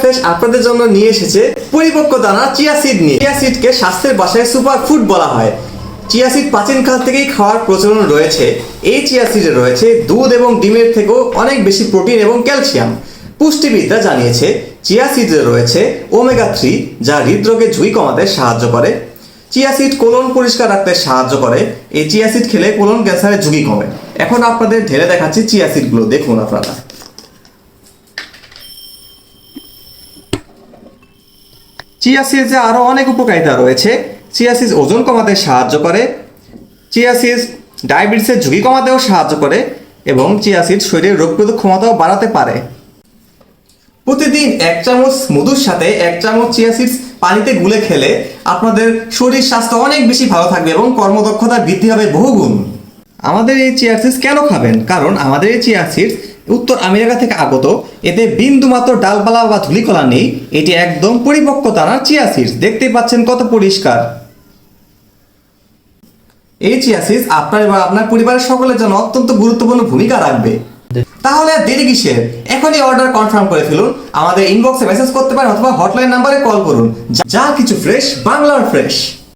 Fresh আপনাদের জন্য নিয়ে এসেছে পরিপক্ক দানা চিয়া সিড নিয়ে। চিয়া সিডকে স্বাস্থ্যের বাসায় সুপার ফুড বলা হয়। চিয়া সিড প্রাচীনকাল থেকেই খাওয়ার প্রচলন রয়েছে। এই চিয়া সিডে রয়েছে দুধ এবং ডিমের থেকেও অনেক বেশি প্রোটিন এবং ক্যালসিয়াম। পুষ্টিবিদরা জানিয়েছে, চিয়া সিডে রয়েছে ওমেগা থ্রি যা হৃদরোগে ঝুঁকি কমাতে সাহায্য করে। চিয়া সিড কোলন পরিষ্কার রাখতে সাহায্য করে। এই চিয়া সিড খেলে কোলন ক্যান্সারের ঝুঁকি কমে। এখন আপনাদের ঢেলে দেখাচ্ছি চিয়া সিডগুলো দেখুন আপনারা। চিয়া সিডসে আরও অনেক উপকারিতা রয়েছে। চিয়া সিডস ওজন কমাতে সাহায্য করে। চিয়া সিডস ডায়াবেটিসের ঝুঁকি কমাতেও সাহায্য করে এবং চিয়া সিড শরীরের রোগ প্রতিরোধ ক্ষমতাও বাড়াতে পারে। প্রতিদিন এক চামচ মধুর সাথে এক চামচ চিয়া সিডস পানিতে গুলে খেলে আপনাদের শরীর স্বাস্থ্য অনেক বেশি ভালো থাকবে এবং কর্মদক্ষতা বৃদ্ধি হবে বহুগুণ। আমাদের এই চিয়া সিডস কেন খাবেন? কারণ আমাদের এই চিয়া সিডস উত্তর আমেরিকা থেকে আগত, এতে বিন্দু মাত্র ডালপালা বা ধুলিকলা নেই, এটি একদম পরিপক্ক দানার চিয়া সিডস। দেখতেই পাচ্ছেন কত পরিষ্কার। এই চিয়া সিডস আপনার এবং আপনার পরিবারের সকলের জন্য অত্যন্ত গুরুত্বপূর্ণ ভূমিকা রাখবে। তাহলে আর দেরি কিসের? এখনই অর্ডার কনফার্ম করে ফেলুন, আমাদের ইনবক্সে মেসেজ করতে পারেন অথবা হটলাইন নাম্বারে কল করুন। যা কিছু ফ্রেশ বাংলার ফ্রেশ